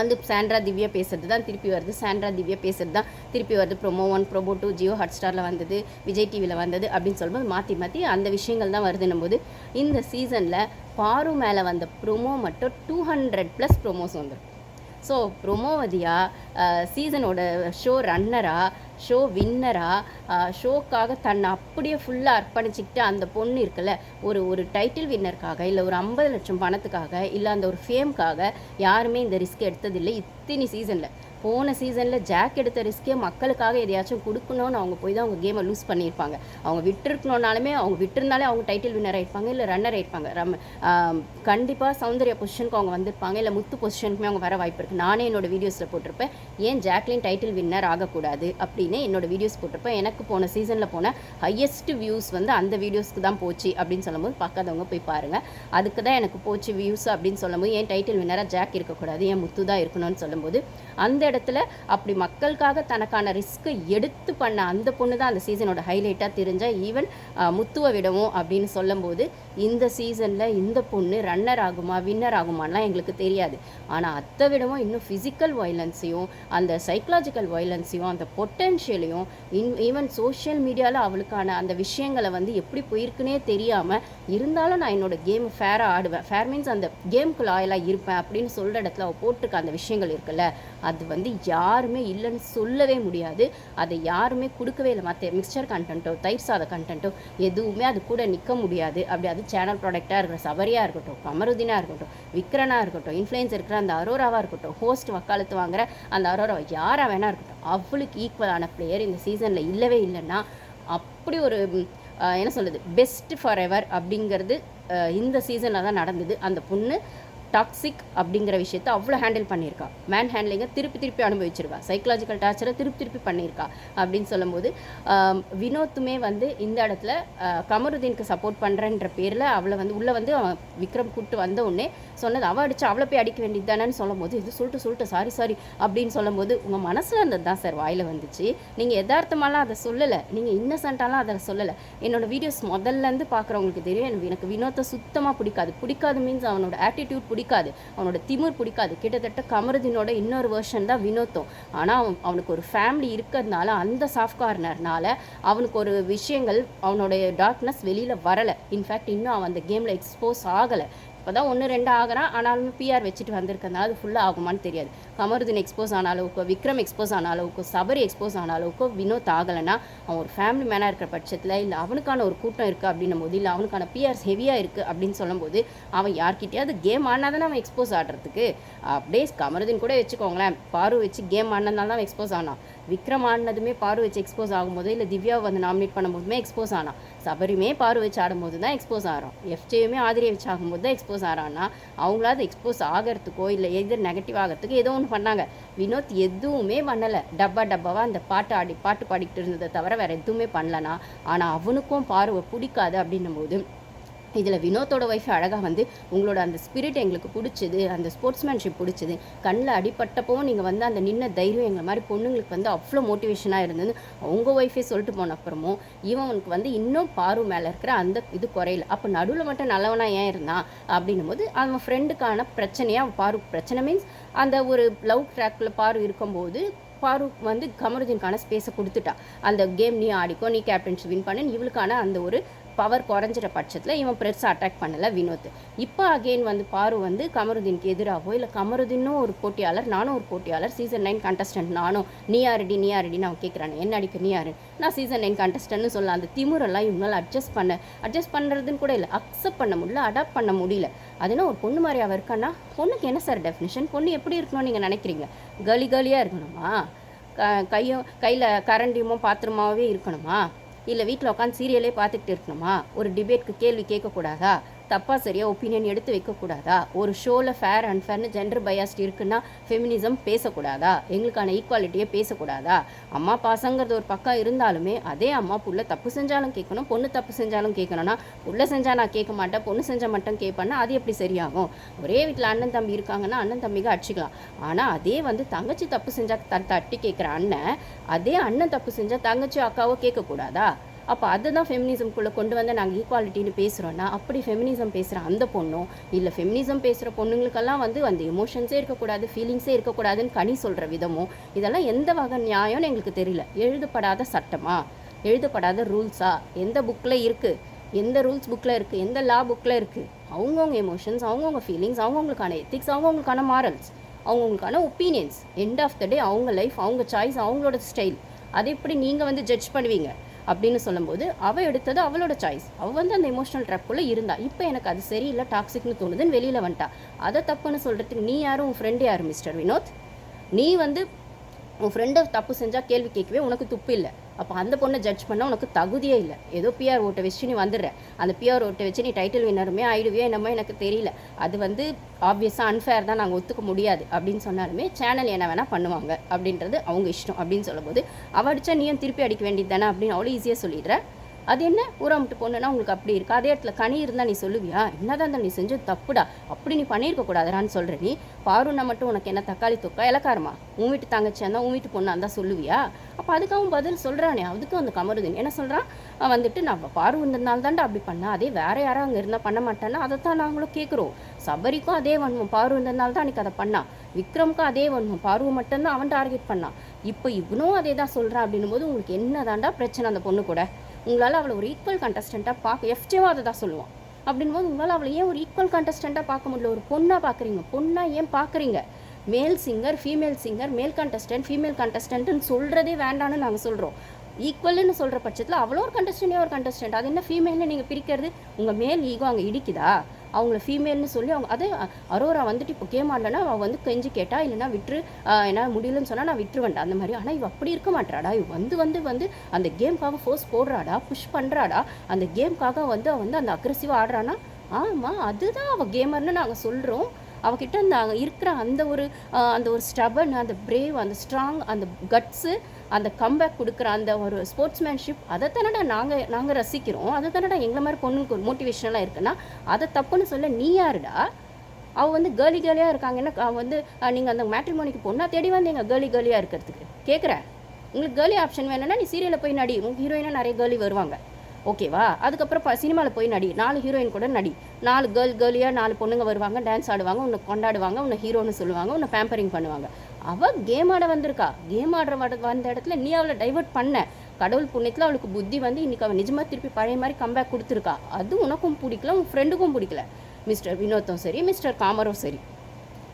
வந்து சாண்ட்ரா திவ்யா பேசுறது தான் திருப்பி வருது. சாண்ட்ரா திவ்யா பேசுறது தான் திருப்பி வருது. Promo one promo two Jio hot ஸ்டாரில் வந்தது விஜய் டிவியில் வந்தது அப்படின்னு சொல்லும்போது மாற்றி மாற்றி அந்த விஷயங்கள் தான் வருதுன்னும் போது இந்த சீசனில் பாரு மேலே வந்த ப்ரோமோ மட்டும் டூ ஹண்ட்ரட் ப்ளஸ் ப்ரோமோஸ் வந்துடும் ஸோ ப்ரொமோவதியாக சீசனோட ஷோ ரன்னராக ஷோ வின்னரா ஷோக்காக தன்னை அப்படியே ஃபுல்லாக அர்ப்பணிச்சுக்கிட்டு அந்த பொண்ணு இருக்குல்ல ஒரு ஒரு டைட்டில் வின்னருக்காக இல்லை ஒரு ஐம்பது லட்சம் பணத்துக்காக இல்லை அந்த ஒரு ஃபேம்க்காக யாருமே இந்த ரிஸ்க் எடுத்ததில்லை இத்தனி சீசனில் போன சீசனில் ஜாக் எடுத்த ரிஸ்க்கே மக்களுக்காக எதையாச்சும் கொடுக்கணும்னு அவங்க போய் தான் அவங்க கேமை லூஸ் பண்ணியிருப்பாங்க. அவங்க விட்டுருக்கணுன்னாலுமே அவங்க விட்டுருந்தாலே அவங்க டைட்டில் வின்னர் ஆயிருப்பாங்க இல்லை ரன்னர் ஆயிருப்பாங்க. ரம் கண்டிப்பாக சௌந்தர்யா பொசிஷனுக்கு அவங்க வந்திருப்பாங்க இல்லை முத்து பொசிஷனுக்குமே அவங்க வர வாய்ப்பு இருக்குது நானே என்னோடய வீடியோஸில் போட்டிருப்பேன். ஏன் ஜாக்லின் டைட்டில் வின்னர் ஆகக்கூடாது அப்படின்னு என்னோடய வீடியோஸ் போட்டிருப்பேன். எனக்கு போன சீசனில் போன ஹையஸ்ட் வியூஸ் வந்து அந்த வீடியோஸ்க்கு தான் போச்சு அப்படின்னு சொல்லும்போது பார்க்காதவங்க போய் பாருங்கள் அதுக்கு தான் எனக்கு போச்சு வியூஸ் அப்படின்னு சொல்லும்போது ஏன் டைட்டில் வின்னராக ஜாக் இருக்கக்கூடாது ஏன் முத்து தான் இருக்கணும்னு சொல்லும்போது அந்த இடத்துல அப்படி மக்களுக்காக தனக்கான ரிஸ்க்கை எடுத்து பண்ண அந்த பொண்ணு தான் அந்த சீசனோட ஹைலைட்டாக தெரிஞ்ச ஈவன் முத்துவை விடவும் அப்படின்னு சொல்லும்போது இந்த சீசனில் இந்த பொண்ணு ரன்னர் ஆகுமா வின்னர் ஆகுமான்லாம் எங்களுக்கு தெரியாது. ஆனால் அதை விடவும் இன்னும் ஃபிசிக்கல் வயலன்ஸையும் அந்த சைக்கலாஜிக்கல் வயலன்ஸையும் அந்த பொட்டென்ஷியலையும் இன் ஈவன் சோஷியல் மீடியாவில் அவளுக்கான அந்த விஷயங்களை வந்து எப்படி போயிருக்குன்னே தெரியாமல் இருந்தாலும் நான் என்னோட கேம் ஃபேராக ஆடுவேன். ஃபேர் மீன்ஸ் அந்த கேமுக்கு லாயலாக இருப்பேன் அப்படின்னு சொல்கிற இடத்துல அவள் போட்டிருக்க அந்த விஷயங்கள் இருக்குல்ல அது வந்து யாருமே இல்லைன்னு சொல்லவே முடியாது. அதை யாருமே கொடுக்கவே இல்லை. மற்ற மிக்சர் கண்டென்ட்டோ தயிர் சாத கண்டென்ட்டோ எதுவுமே அது கூட நிற்க முடியாது. அப்படி அது சேனல் ப்ராடக்டாக இருக்கிற சபரியாக இருக்கட்டும் கமருதீனாக இருக்கட்டும் விக்ரனாக இருக்கட்டும் இன்ஃப்ளூயன்ஸ் இருக்கிற அந்த அரோராவாக இருக்கட்டும் ஹோஸ்ட் வக்காலத்து வாங்குற அந்த அரோரா யாராக வேணா இருக்கட்டும் அவளுக்கு ஈக்குவலான பிளேயர் இந்த சீசனில் இல்லவே இல்லைன்னா அப்படி ஒரு என்ன சொல்லுது பெஸ்ட் ஃபார் எவர் அப்படிங்கிறது இந்த சீசனில் தான் நடந்தது. அந்த பொண்ணு டாக்ஸிக் அப்படிங்கிற விஷயத்த அவ்வளோ ஹேண்டில் பண்ணியிருக்கா. மேன் ஹேண்ட்லிங்கை திருப்பி திருப்பி அனுபவிச்சிருக்கா. சைக்கலாஜிக்கல் டார்ச்சரை திருப்பி திருப்பி பண்ணியிருக்கா அப்படின்னு சொல்லும்போது வினோத்துமே வந்து இந்த இடத்துல கமருதீனுக்கு சப்போர்ட் பண்ணுறன்ற பேரில் அவளை வந்து உள்ளே வந்து விக்ரம் கூப்பிட்டு வந்த உடனே சொன்னது அவள் அடிச்சு அவளை போய் அடிக்க வேண்டியது தானேன்னு சொல்லும்போது இது சொல்லிட்டு சொல்லிட்டு சாரி சாரி அப்படின்னு சொல்லும்போது உங்கள் மனசில் இருந்தது தான் சார் வாயில் வந்துச்சு. நீங்கள் எதார்த்தமாலாம் அதை சொல்லலை. நீங்கள் இன்னசென்ட்டாலாம் அதை சொல்லலை. என்னோடய வீடியோஸ் முதல்லேருந்து பார்க்குறவங்களுக்கு தெரியும். எனக்கு- எனக்கு வினோத்தை சுத்தமாக பிடிக்காது. பிடிக்காது மீன்ஸ் அவனோட ஆட்டிடியூட் பிடிக்காது. அவனோட திமிர் பிடிக்காது. கிட்டத்தட்ட கமருதீனோட இன்னொரு வெர்ஷன் தான் வினோத்தும். ஆனால் அவன் அவனுக்கு ஒரு ஃபேமிலி இருக்கிறதுனால அந்த சாஃப்ட் கார்னர்னால அவனுக்கு ஒரு விஷயங்கள் அவனுடைய டார்க்னஸ் வெளியில் வரலை. இன்ஃபேக்ட் இன்னும் அவன் அந்த கேமில் எக்ஸ்போஸ் ஆகலை. இப்போ தான் ஒன்று ரெண்டு ஆகிறான். ஆனாலும் பிஆர் வச்சுட்டு வந்திருக்கனால அது ஃபுல்லாக ஆகுமான்னு தெரியாது. கமருதீன் எக்ஸ்போஸ் ஆன அளவுக்கு விக்ரம் எக்ஸ்போஸ் ஆன அளவுக்கு சபரி எக்ஸ்போஸ் ஆன அளவுக்கு வினோத் ஆகலைன்னா அவன் ஒரு ஃபேமிலி மேனாக இருக்கிற பட்சத்தில் இல்லை அவனுக்கான ஒரு கூட்டம் இருக்குது அப்படின்னும் போது இல்லை அவனுக்கான பிஆர்ஸ் ஹெவியாக இருக்குது அப்படின்னு சொல்லும்போது அவன் யார்கிட்டயாவது கேம் ஆனால் தானே அவன் எக்ஸ்போஸ் ஆடுறதுக்கு? அப்படியே கமருதீன் கூட வச்சுக்கோங்களேன். பாரு வச்சு கேம் ஆனதுனால தான் எக்ஸ்போஸ் ஆனான். விக்ரம் ஆடினதுமே பாரு வச்சு எக்ஸ்போஸ் ஆகும்போது இல்லை திவ்யாவை வந்து நாமினேட் பண்ணும்போதுமே எக்ஸ்போஸ் ஆனால் சபரியுமே பாரு வச்சு ஆடும்போது தான் எக்ஸ்போஸ் ஆகிறோம் எஃப்ஜேயுமே ஆதிரியை வச்சு ஆகும்போது தான் எக்ஸ்போஸ் ஆகிறான்னா அவங்களாவது எக்ஸ்போஸ் ஆகிறதுக்கோ இல்லை எதிர் நெகட்டிவ் ஆகிறதுக்கோ ஏதோ ஒன்று பண்ணாங்க. வினோத் எதுவுமே பண்ணலை. டப்பா டப்பாவாக அந்த பாட்டு ஆடி பாட்டு பாடிக்கிட்டு இருந்ததை தவிர வேறு எதுவுமே பண்ணலனா ஆனால் அவனுக்கும் பார்வை பிடிக்காது அப்படின்னும் போது இதில் வினோத்தோட ஒய்ஃப் அழகாக வந்து உங்களோட அந்த ஸ்பிரிட் எங்களுக்கு பிடிச்சது அந்த ஸ்போர்ட்ஸ்மேன்ஷிப் பிடிச்சது. கண்ணில் அடிப்பட்டப்பவும் நீங்கள் வந்து அந்த நின்ன தைரியம் எங்களை மாதிரி பொண்ணுங்களுக்கு வந்து அவ்வளோ மோட்டிவேஷனாக இருந்தது அவங்க ஒய்ஃபே சொல்லிட்டு போன அப்புறமும் இவனுக்கு வந்து இன்னும் பாரு மேலே இருக்கிற அந்த இது குறையில. அப்போ நடுவில் மட்டும் நல்லவனாக ஏன் இருந்தான் அப்படின்னும் போது அவன் ஃப்ரெண்டுக்கான பிரச்சனையாக பாரு பிரச்சனை மீன்ஸ் அந்த ஒரு லவ் ட்ராக்கில் பாரு இருக்கும்போது ஃபாரூக் வந்து கமருதீன்கான ஸ்பேஸை கொடுத்துட்டா. அந்த கேம் நீ ஆடிக்கோ நீ கேப்டன்ஷிப் வின் பண்ணு இவளுக்கான அந்த ஒரு பவர் குறைஞ்சிற பட்சத்தில் இவன் பெருசாக அட்டாக் பண்ணல வினோத். இப்போ அகெயின் வந்து பாரு வந்து கமருதீனுக்கு எதிராகவோ இல்லை கமருதீனும் ஒரு போட்டியாளர் நானும் ஒரு போட்டியாளர் சீசன் நைன் கண்டஸ்டன்ட் நானும். நீ யாரடி நீ யாரடின்னு நான் கேட்குறானே என்ன அடிக்க நீ யாரு? நான் சீசன் நைன் கண்டஸ்டன்ட்னு சொல்லலாம். அந்த திமுறெல்லாம் இவங்களால் அட்ஜஸ்ட் பண்ண அட்ஜஸ்ட் பண்ணுறதுன்னு கூட இல்லை. அக்செப்ட் பண்ண முடியல அடாப்ட் பண்ண முடியல. அதுனா ஒரு பொண்ணு மாதிரி அவ இருக்கான்னா பொண்ணுக்கு என்ன சார் டெஃபினிஷன் பொண்ணு எப்படி இருக்கணும்னு நீங்கள் நினைக்கிறீங்க? கலி கலியாக இருக்கணுமா? க கையும் கையில் கரண்டியுமோ பாத்திரமாவே இருக்கணுமா? இல்லை வீட்டில் உட்காந்து சீரியலே பார்த்துக்கிட்டு இருக்கணுமா? ஒரு டிபேட்க்கு கேள்வி கேட்கக்கூடாதா? தப்பாக சரியாக ஒப்பீனியன் எடுத்து வைக்கக்கூடாதா? ஒரு ஷோவில் ஃபேர் அண்ட் ஃபேர்னு ஜெண்டர் பயாஸ்ட் இருக்குன்னா ஃபெமினிசம் பேசக்கூடாதா? எங்களுக்கான ஈக்குவாலிட்டியை பேசக்கூடாதா? அம்மா பாசங்கிறது ஒரு பக்கம் இருந்தாலுமே அதே அம்மா புள்ள தப்பு செஞ்சாலும் கேட்கணும் பொண்ணு தப்பு செஞ்சாலும் கேட்கணும்னா புள்ள செஞ்சால் நான் கேட்க மாட்டேன் பொண்ணு செஞ்சால் மட்டும் கேட்பேன்னா அது எப்படி சரியாகும்? ஒரே வீட்டில் அண்ணன் தம்பி இருக்காங்கன்னா அண்ணன் தம்பிக்கு அடிச்சுக்கலாம். ஆனால் அதே வந்து தங்கச்சி தப்பு செஞ்சால் த தட்டி கேட்குற அண்ணன் அதே அண்ணன் தப்பு செஞ்சால் தங்கச்சி அக்காவோ கேட்கக்கூடாதா? அப்போ அதுதான் ஃபெமினிசம்குள்ளே கொண்டு வந்து நாங்கள் ஈக்குவாலிட்டின்னு பேசுகிறோன்னா அப்படி ஃபெமினிசம் பேசுகிற அந்த பொண்ணும் இல்லை ஃபெமினிசம் பேசுகிற பொண்ணுங்களுக்கெல்லாம் வந்து அந்த எமோஷன்ஸே இருக்கக்கூடாது ஃபீலிங்ஸே இருக்கக்கூடாதுன்னு கனி சொல்கிற விதமும் இதெல்லாம் எந்த வகை நியாயம்னு எங்களுக்கு தெரியல. எழுதப்படாத சட்டமா? எழுதப்படாத ரூல்ஸா? எந்த புக்கில் இருக்குது எந்த ரூல்ஸ் புக்கில் இருக்குது எந்த லா புக்கில் இருக்குது அவங்கவுங்க எமோஷன்ஸ் அவங்கவுங்க ஃபீலிங்ஸ் அவங்கவுங்களுக்கான எத்திக்ஸ் அவங்கவுங்களுக்கான morals அவங்கவுங்களுக்கான opinions end of the day அவங்க லைஃப் அவங்க சாய்ஸ் அவங்களோட ஸ்டைல் அதை எப்படி நீங்கள் வந்து ஜட்ஜ் பண்ணுவீங்க? அப்படின்னு சொல்லும்போது அவள் எடுத்தது அவளோட சாய்ஸ் அவள் வந்து அந்த எமோஷனல் ட்ரப்புள்ளே இருந்தா. இப்போ எனக்கு அது சரியில்லை டாக்ஸிக்னு தோணுதுன்னு வெளியில் வந்துட்டா. அதை தப்புன்னு சொல்கிறதுக்கு நீ யாரும் உன் ஃப்ரெண்டு யார் மிஸ்டர் வினோத்? நீ வந்து உன் ஃப்ரெண்டை தப்பு செஞ்சால் கேள்வி கேட்கவே உனக்கு துப்பு இல்லை. அப்போ அந்த பொண்ணை ஜட்ஜ் பண்ண உனக்கு தகுதியே இல்லை. ஏதோ பிஆர் ஓட்டை வச்சு நீ வந்துடுற. அந்த பிஆர் ஓட்டை வச்சு நீ டைட்டில் வின்னருமே ஆயிடுவியோ என்னமோ எனக்கு தெரியல. அது வந்து ஆப்வியஸாக அன்ஃபேர் தான் நாங்கள் ஒத்துக்க முடியாது அப்படின்னு சொன்னாலுமே சேனல் என்ன வேணால் பண்ணுவாங்க அப்படின்றது அவங்க இஷ்டம் அப்படின்னு சொல்லும்போது அவ அடிச்சா நீயும் திருப்பி அடிக்க வேண்டியது தானே அப்படின்னு அவ்வளோ ஈஸியாக சொல்லிடுறேன் அது என்ன? ஊராமட்டு பொண்ணுன்னா உங்களுக்கு அப்படி இருக்கு. அதே இடத்துல கனி இருந்தால் நீ சொல்லுவியா? என்னதான் நீ செஞ்சது தப்புடா. அப்படி நீ பண்ணியிருக்கக்கூடாதடான்னு சொல்கிற நீ. பாருன்னா மட்டும் உனக்கு என்ன தக்காளி தொக்கா இலக்காரமா? உன் வீட்டு தங்கச்சி இருந்தால் உன் வீட்டு பொண்ணா இருந்தால் சொல்லுவியா? அப்போ அதுக்காகவும் பதில் சொல்கிறானே அதுக்கும் அந்த கமருதன் என்ன சொல்கிறான் வந்துட்டு நான் பாரு வந்ததுனால தான்டா அப்படி பண்ணேன் அதே வேற யாரும் அங்கே இருந்தால் பண்ண மாட்டேன்னா அதை தான் நாங்களும் கேட்குறோம் சபரிக்கும் அதே வன்மம். பாரு வந்ததுனால தான் அன்றைக்கி அதை பண்ணான் விக்ரம்க்கும் அதே வன்மம். பார்வை மட்டும்தான் அவன் டார்கெட் பண்ணான் இப்போ இவனும் அதே தான் சொல்கிறான் அப்படின்னும் போது உங்களுக்கு என்ன தாண்டா பிரச்சனை அந்த பொண்ணு கூட? உங்களால் அவளை ஒரு ஈக்குவல் கண்டஸ்டண்ட்டாக பார்க்க எஃப்ஜேவும் அதை தான் சொல்லுவான். அப்படின்னும் போது உங்களால் அவளை ஏன் ஒரு ஈக்குவல் கண்டஸ்டண்ட்டாக பார்க்க முடியல? ஒரு பொண்ணாக பார்க்குறீங்க. பொண்ணாக ஏன் பார்க்குறீங்க? Male singer female singer male contestant female கண்டஸ்டன்ட்னு சொல்கிறதே வேண்டான்னு நாங்கள் சொல்கிறோம் ஈக்குவல்னு சொல்கிற பட்சத்தில் அவ்வளோ ஒரு கண்டஸ்டன்டே ஒரு கண்டஸ்டன்ட் அது என்ன ஃபீமேல்னு நீங்கள் பிரிக்கிறது? உங்கள் மேல் ஈகோ அங்கே இடிக்குதா? அவங்கள ஃபீமேல்னு சொல்லி அவங்க அதே அரோரா வந்துட்டு இப்போ கேம் ஆடலன்னா அவள் வந்து கெஞ்சி கேட்டா இல்லைன்னா விட்டுரு என்னால் முடியலன்னு சொன்னால் நான் விட்டுருவேன்டா அந்த மாதிரி. ஆனால் இவ அப்படி இருக்க மாட்டாடா இவ வந்து வந்து வந்து அந்த கேம்க்காக ஃபோர்ஸ் போடுறாடா புஷ் பண்ணுறாடா அந்த கேம்க்காக வந்து அவள் வந்து அந்த அக்ரெசிவாக ஆடுறானா ஆமாம் அதுதான் அவள் கேமர்னு நாங்கள் சொல்கிறோம் அவகிட்ட அந்த இருக்கிற அந்த ஒரு அந்த ஒரு ஸ்டபன் அந்த பிரேவ் அந்த ஸ்ட்ராங் அந்த கட்ஸு அந்த கம்பேக் கொடுக்குற அந்த ஒரு ஸ்போர்ட்ஸ்மேன்ஷிப் அதை தானடா நாங்கள் நாங்கள் ரசிக்கிறோம். அதை தானடா எங்களை மாதிரி பொண்ணுக்கு ஒரு மோட்டிவேஷனலாக இருக்குன்னா அதை தப்புன்னு சொல்ல நீ யாருடா? அவள் வந்து கேர்லி கேர்லியாக இருக்காங்கன்னா அவள் வந்து நீங்கள் அந்த மேட்ரிமோனிக்கு பொண்ணாக தேடி வந்தீங்க கேர்லி கேர்லியாக இருக்கிறதுக்கு. கேட்குறேன் உங்களுக்கு கேர்லி ஆப்ஷன் வேணும்னா நீ சீரியலில் போய் நடி. உங்கள் ஹீரோயினாக நிறைய கேர்லி வருவாங்க. ஓகேவா அதுக்கப்புறம் சினிமாவில் போய் நடி. நாலு ஹீரோயின் கூட நடி. நாலு கேர்ள் கேர்லியாக நாலு பொண்ணுங்க வருவாங்க டான்ஸ் ஆடுவாங்க உன்னை கொண்டாடுவாங்க உன்னை ஹீரோன்னு சொல்லுவாங்க உன்னை பேம்பரிங் பண்ணுவாங்க. அவள் கேம் ஆட வந்திருக்கா. கேம் ஆடுற வந்த இடத்துல நீ அவளை டைவர்ட் பண்ண. கடவுள் புண்ணியத்தில் அவளுக்கு புத்தி வந்து இன்றைக்கி அவள் நிஜமாக திருப்பி பழைய மாதிரி கம்பேக் கொடுத்துருக்கா. அது உனக்கும் பிடிக்கல உன் ஃப்ரெண்டுக்கும் பிடிக்கல. மிஸ்டர் வினோத்தும் சரி மிஸ்டர் காமரும் சரி.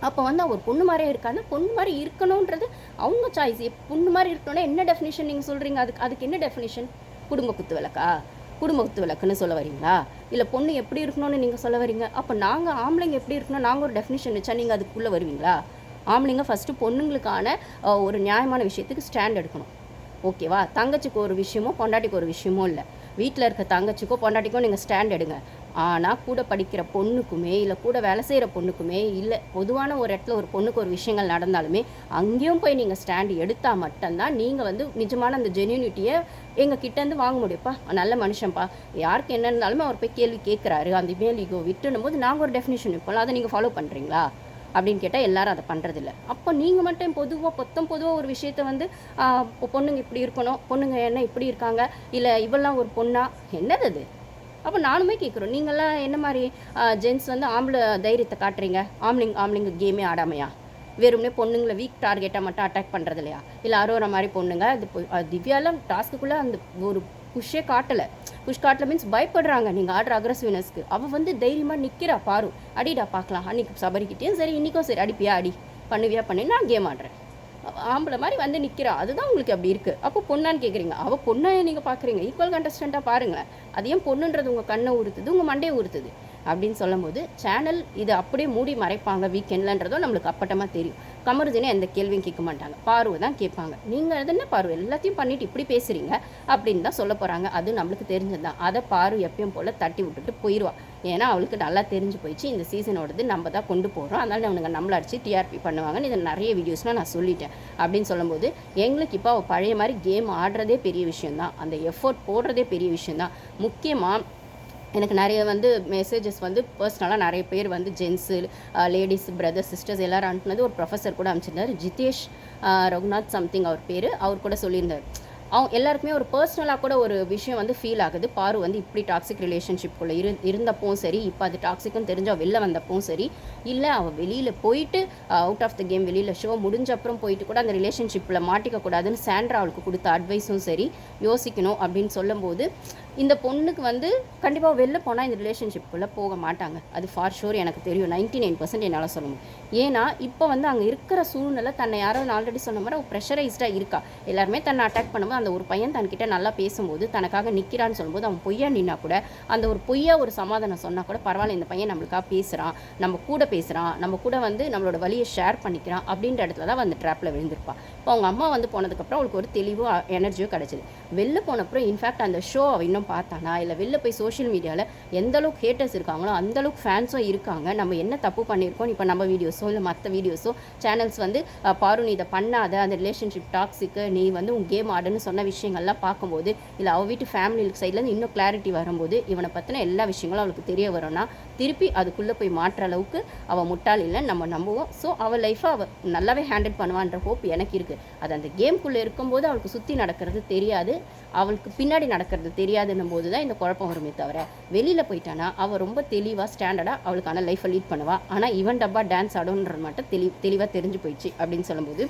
அப்போ வந்து அவர் பொண்ணு மாதிரியே இருக்காங்க பொண்ணு மாதிரி இருக்கணுன்றது அவங்க சாய்ஸ் பொண்ணு மாதிரி இருக்கணும்னா என்ன டெஃபினேஷன் நீங்கள் சொல்கிறீங்க அதுக்கு அதுக்கு என்ன டெஃபினிஷன் குடும்ப குத்து விளக்கா? குடும்ப குத்து விளக்குன்னு சொல்ல வரீங்களா? இல்லை பொண்ணு எப்படி இருக்கணும்னு நீங்கள் சொல்ல வரீங்க? அப்போ நாங்கள் ஆம்பளைங்க எப்படி இருக்கணும்? நாங்கள் ஒரு டெஃபினேஷன் வச்சா நீங்கள் அதுக்குள்ளே வருவீங்களா? ஆம்பளைங்க ஃபஸ்ட்டு பொண்ணுங்களுக்கான ஒரு நியாயமான விஷயத்துக்கு ஸ்டாண்ட் எடுக்கணும். ஓகேவா தங்கச்சிக்கு ஒரு விஷயமோ பொண்டாட்டிக்கு ஒரு விஷயமோ இல்லை. வீட்டில் இருக்க தங்கச்சிக்கோ பொண்டாட்டிக்கோ நீங்கள் ஸ்டாண்ட் எடுங்க. ஆனால் கூட படிக்கிற பொண்ணுக்குமே இல்லை கூட வேலை செய்கிற பொண்ணுக்குமே இல்லை பொதுவான ஒரு இடத்துல ஒரு பொண்ணுக்கு ஒரு விஷயங்கள் நடந்தாலுமே அங்கேயும் போய் நீங்கள் ஸ்டாண்ட் எடுத்தால் மட்டும்தான் நீங்கள் வந்து நிஜமான அந்த ஜென்யூனிட்டியை எங்கள் கிட்டேருந்து வாங்க முடியும்ப்பா. நல்ல மனுஷன்ப்பா. யாருக்கு என்ன இருந்தாலுமே அவர் போய் கேள்வி கேட்குறாரு அந்த மேல் ஈகோ விட்டுனும் போது நாங்கள் ஒரு டெஃபினேஷன் வைப்போம் அதை நீங்கள் ஃபாலோ பண்ணுறீங்களா அப்படின்னு கேட்டால் எல்லாரும் அதை பண்ணுறதில்ல அப்போ நீங்கள் மட்டும் பொதுவாக பொத்தம் பொதுவாக ஒரு விஷயத்த வந்து இப்போ பொண்ணுங்க இப்படி இருக்கணும் பொண்ணுங்க என்ன இப்படி இருக்காங்க இல்லை இவெல்லாம் ஒரு பொண்ணா? என்னது அது? அப்போ நானுமே கேட்குறோம் நீங்கள்லாம் என்ன மாதிரி ஜென்ஸ் வந்து ஆம்பளை தைரியத்தை காட்டுறீங்க? ஆம்பளைங்க ஆம்பளைங்க கேமே ஆடாமையா? வெறும்னே பொண்ணுங்களை வீக் டார்கெட்டாக மட்டும் அட்டாக் பண்ணுறது இல்லையா இல்லை அரோரா மாதிரி பொண்ணுங்க அது திவ்யாலாம் டாஸ்க்குள்ளே அந்த ஒரு புஷ்ஷே காட்டலை. புஷ் காட்டல மீன்ஸ் பயப்படுறாங்க. நீங்கள் ஆடுற அக்ரஸிவ்னஸ்க்கு அவள் வந்து தைரியமாக நிற்கிறா பாரு. அடிடா பார்க்கலாம். அன்னைக்கு சபரிக்கிட்டேயும் சரி இன்றைக்கும் சரி. அடிப்பியா அடி. பண்ணுவியா பண்ணி. நான் கேம் ஆடுறேன். ஆம்பளை மாதிரி வந்து நிற்கிறா அதுதான் உங்களுக்கு அப்படி இருக்குது அப்போ பொண்ணான்னு கேட்குறீங்க அவள் பொண்ணை நீங்கள் பார்க்குறீங்க ஈக்குவல் கண்டஸ்டண்ட்டாக பாருங்களேன். அது ஏன் பொண்ணுன்றது உங்கள் கண்ணை உறுத்துது உங்கள் மண்டையை உறுத்துது. அப்படின்னு சொல்லும்போது சேனல் இது அப்படியே மூடி மறைப்பாங்க வீக்கெண்ட்லன்றதும் நம்மளுக்கு அப்பட்டமாக தெரியும். கமருதினே எந்த கேள்வியும் கேட்க மாட்டாங்க. பார்வை தான் கேட்பாங்க. நீங்கள் என்ன பார்வை? எல்லாத்தையும் பண்ணிட்டு இப்படி பேசுகிறீங்க அப்படின்னு தான் சொல்ல போகிறாங்க அது நம்மளுக்கு தெரிஞ்சது தான் அதை பார்வை எப்பயும் போல் தட்டி விட்டுட்டு போயிடுவா ஏன்னா அவளுக்கு நல்லா தெரிஞ்சு போயிடுச்சு. இந்த சீசனோடது நம்ம தான் கொண்டு போகிறோம் அதனால் அவனுங்க நம்மள அடிச்சு டிஆர்பி பண்ணுவாங்கன்னு இதை நிறைய வீடியோஸ்லாம் நான் சொல்லிட்டேன். அப்படின்னு சொல்லும்போது எங்களுக்கு இப்போ அவள் பழைய மாதிரி கேம் ஆடுறதே பெரிய விஷயம்தான். அந்த எஃபோர்ட் போடுறதே பெரிய விஷயம்தான். முக்கியமாக எனக்கு நிறைய வந்து மெசேஜஸ் வந்து பர்சனலாக நிறைய பேர் வந்து ஜென்ஸு லேடிஸ் பிரதர்ஸ் சிஸ்டர்ஸ் எல்லோரும் அனுப்புனது ஒரு ப்ரொஃபஸர் கூட அனுப்பிச்சிருந்தார். ஜிதேஷ் ரகுநாத் சம்திங் அவர் பேர். அவர் கூட சொல்லியிருந்தார். அவங்க எல்லாருக்குமே ஒரு பர்சனலாக கூட ஒரு விஷயம் வந்து ஃபீல் ஆகுது. பாரு வந்து இப்படி டாக்ஸிக் ரிலேஷன்ஷிப்குள்ளே இரு இருந்தப்பவும் சரி இப்போ அது டாக்ஸிக்னு தெரிஞ்சு அவள் வெளில வந்தப்பவும் சரி இல்லை அவள் வெளியில் போயிட்டு அவுட் ஆஃப் த கேம் வெளியில் ஷோ முடிஞ்ச அப்புறம் போயிட்டு கூட அந்த ரிலேஷன்ஷிப்பில் மாட்டிக்கக்கூடாதுன்னு சாண்ட்ரா அவளுக்கு கொடுத்த அட்வைஸும் சரி யோசிக்கணும் அப்படின்னு சொல்லும்போது இந்த பொண்ணுக்கு வந்து கண்டிப்பாக வெளில போனால் இந்த ரிலேஷன்ஷிப்புக்குள்ளே போக மாட்டாங்க. அது ஃபார் ஷோர் எனக்கு தெரியும். நைன்டி நைன் பர்சன்ட் என்னால் சொல்ல முடியும். ஏன்னா இப்போ வந்து அங்கே இருக்கிற சூழ்நிலை தன்னை யாரோ ஆல்ரெடி சொன்ன மாதிரி ப்ரெஷரைஸ்டாக இருக்கா. எல்லாருமே தன்னை அட்டாக் பண்ணும்போது அந்த ஒரு பையன் தன்கிட்ட நல்லா பேசும்போது தனக்காக நிற்கிறான்னு சொல்லும்போது அவன் பொய்யா நின்னா கூட அந்த ஒரு பொய்யா ஒரு சமாதானம் சொன்னால் கூட பரவாயில்ல இந்த பையன் நம்மளுக்காக பேசுகிறான் நம்ம கூட பேசுகிறான் நம்ம கூட வந்து நம்மளோட வழியை ஷேர் பண்ணிக்கிறான் அப்படின்ற இடத்துல தான் அந்த ட்ராப்பில் விழுந்திருப்பா. இப்போ அவங்க அம்மா வந்து போனதுக்கப்புறம் அவளுக்கு ஒரு தெளிவு எனர்ஜியும் கிடச்சிது. வெளில போனப்புறம் இன்ஃபேக்ட் அந்த ஷோ அவள் இன்னும் பார்த்தானா? இல்லை வெளில போய் சோஷியல் மீடியாவில் எந்த அளவுக்கு ஹேட்டர்ஸ் இருக்காங்களோ அந்த அளவுக்கு ஃபேன்ஸும் இருக்காங்க. நம்ம என்ன தப்பு பண்ணியிருக்கோம் இப்போ நம்ம வீடியோஸோ இல்லை மற்ற வீடியோஸோ சேனல்ஸ் வந்து பாரு நீ இதை பண்ணாத அந்த ரிலேஷன்ஷிப் டாக்ஸிக்கு நீ வந்து உன் கேம் ஆடுன்னு சொன்ன விஷயங்கள்லாம் பார்க்கும்போது இல்லை அவள் வீட்டு ஃபேமிலி சைட்லேருந்து இன்னும் கிளாரிட்டி வரும்போது இவனை பற்றின எல்லா விஷயங்களும் அவளுக்கு தெரிய வரும்னா திருப்பி அதுக்குள்ளே போய் மாற்ற அளவுக்கு அவள் முட்டாள் இல்லை நம்ம நம்புவோம். ஸோ அவள் லைஃப்பை அவள் நல்லாவே ஹேண்டில் பண்ணுவான்ற ஹோப் எனக்கு இருக்குது அது அந்த கேம்குள்ளே இருக்கும்போது அவளுக்கு சுற்றி நடக்கிறது தெரியாது. அவளுக்கு பின்னாடி நடக்கிறது தெரியாதுன்னும் போது தான் இந்த குழப்பம் வருமே தவிர வெளியில் போயிட்டானா அவள் ரொம்ப தெளிவாக ஸ்டாண்டர்டாக அவளுக்கான லைஃப்பை லீட் பண்ணுவாள் ஆனால் இவன் டப்பா டான்ஸ் ஆடுன்றது மட்டும் தெளி தெளிவாக தெரிஞ்சு போயிடுச்சு அப்படின்னு சொல்லும்போது